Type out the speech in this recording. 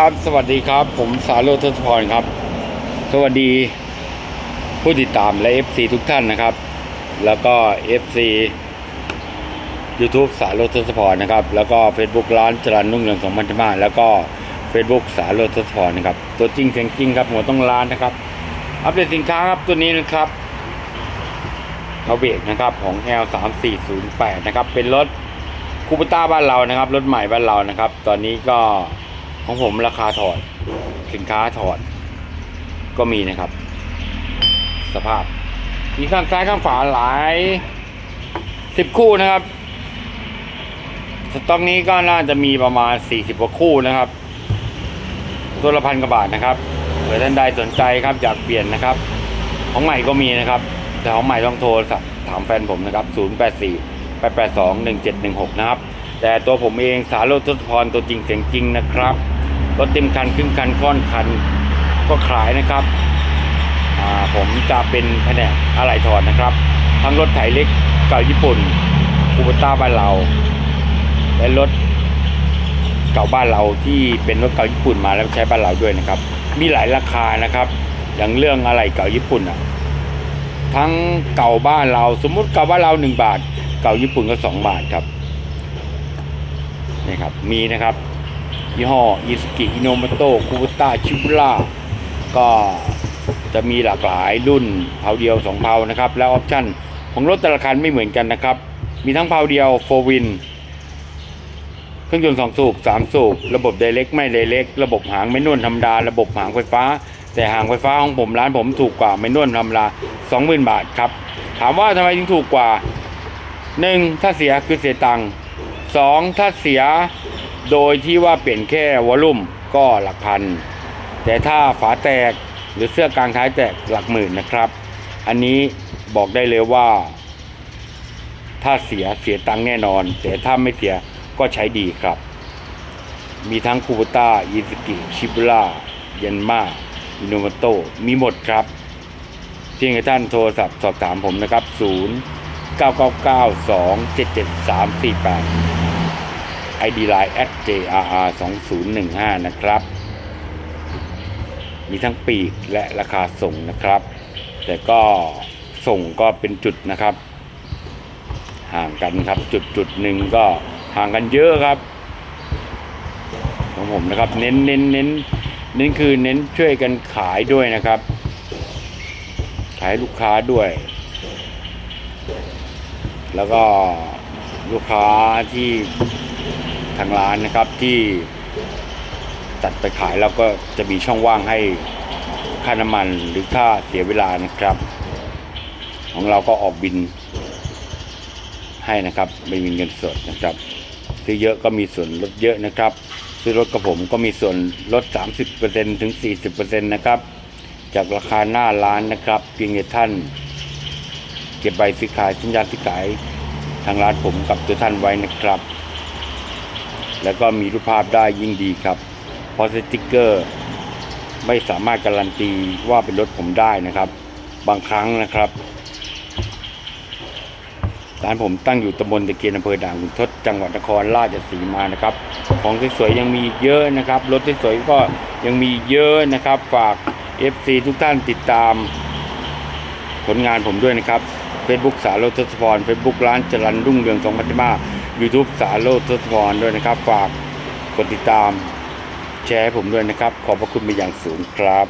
ครับ สวัสดีครับ ผมสาโรทศพรครับ สวัสดีผู้ติดตามและ FC ทุกท่านนะครับ แล้วก็ FC YouTube สาโรทศพรนะครับ แล้วก็ Facebook ร้านจรันนุ่งเรืองสองพันธมาแล้วก็ Facebook สาโรทศพรนะครับ ตัวจริงเสียงจริงครับหัวต้องร้านนะครับ อัปเดตสินค้าครับตัวนี้นะครับเขาเบรกนะครับของ L 3 4 0 8 นะครับ เป็นรถคูปต้าบ้านเรานะครับ รถใหม่บ้านเรานะครับ ตอนนี้ก็ ของผมราคาถอดสินค้าถอด ก็มีนะครับ สภาพ มีข้างซ้ายข้างขวาหลายสิบคู่นะครับ สต็อกนี้ก็น่าจะมีประมาณ40กว่าคู่นะครับ ตัวละพันกว่าบาทนะครับเผื่อท่านใดสนใจครับอยากเปลี่ยนนะครับ ของใหม่ก็มีนะครับ แต่ของใหม่ต้องโทรถามแฟนผมนะครับ 084 882 1716 นะครับ แต่ตัวผมเองสารโรจน์ทศพรตัวจริงเสียงจริงนะครับ รถเต็มคันครึ่งคันค่อนคันก็ขายนะครับผมจะเป็นแผนกอะไหล่ถอดนะครับ ทั้งรถไถเล็กเก่าญี่ปุ่นคูปต้าบ้านเรา และรถเก่าบ้านเราที่เป็นรถเก่าญี่ปุ่นมาแล้วใช้บ้านเราด้วยนะครับ มีหลายราคานะครับ อย่างเรื่องอะไรเก่าญี่ปุ่นอะทั้งเก่าบ้านเราสมมุติเก่าบ้านเราหนึ่งบาท เก่าญี่ปุ่นก็สองบาทครับนี่ครับมีนะครับ ยี่ห้ออิสกิอิโนมโตคูบุต้าชิบุล่าก็จะมีหลากหลายรุ่นเผาเดียว2เผานะครับ แล้วออปชั่นของรถแต่ละคันไม่เหมือนกันนะครับ มีทั้งเผาเดียวโฟวินเครื่องยนต์สองสูบสามสูบ ระบบไดเล็กไม่ไดเล็ก ระบบหางไม่นวลธรรมดา ระบบหางไฟฟ้า แต่หางไฟฟ้าของผมร้านผมถูกกว่าไม่นวลธรรมดา20,000 บาทครับ ถามว่าทำไมถึงถูกกว่า 1. ถ้าเสียคือเสียตังค์สองถ้าเสีย โดยที่ว่าเปลี่ยนแค่วอลลุ่มก็หลักพัน แต่ถ้าฝาแตกหรือเสื้อกลางท้ายแตกหลักหมื่นนะครับ อันนี้บอกได้เลยว่า ถ้าเสียเสียตังค์แน่นอน แต่ถ้าไม่เสียก็ใช้ดีครับ มีทั้งคูบต้าอิสกิชิบุล่ายันมาอินโนมโตมีหมดครับ เพียงแค่ท่านโทรศัพท์สอบถามผมนะครับ 0 9 9 9 2 7 7 3 4 8 ID Line at JRR 2015นะครับ มีทั้งปีกและราคาส่งนะครับ แต่ก็ส่งก็เป็นจุดนะครับ ห่างกันครับจุดจุดหนึ่งก็ห่างกันเยอะครับของผมนะครับ เน้นเน้นเน้นเน้นคือเน้นช่วยกันขายด้วยนะครับ ขายลูกค้าด้วย แล้วก็ลูกค้าที่ ทางร้านนะครับที่ตัดไปขายแล้วก็จะมีช่องว่างให้ค่าน้ำมันหรือค่าเสียเวลานะครับ ของเราก็ออกบินให้นะครับไม่มีเงินสดนะครับซื้อเยอะก็มีส่วนลดเยอะนะครับ ซื้อรถกับผมก็มีส่วนลด 30%ถึง 40%นะครับ จากราคาหน้าร้านนะครับเพียงแต่ท่าน เก็บใบซื้อขายสัญญาซื้อขายทางร้านผมกับตัวท่านไว้นะครับ แล้วก็มีรูปภาพได้ยิ่งดีครับ เพราะสติกเกอร์ ไม่สามารถการันตีว่าเป็นรถผมได้นะครับ บางครั้งนะครับร้านผมตั้งอยู่ตำบลตะเกียนอำเภอด่านขุนทดจังหวัดนครราชสีมานะครับ ของสวยๆยังมีเยอะนะครับ รถสวยๆก็ยังมีเยอะนะครับ ฝาก FC ทุกท่านติดตามผลงานผมด้วยนะครับ Facebook สาโรจน์ทศพร Facebook ร้านจรันรุ่งเรืองสองพันธิมา YouTube สาโรจน์ทศพรด้วยนะครับ ฝากกดติดตามแชร์ให้ผมด้วยนะครับ ขอบพระคุณเป็นอย่างสูงครับ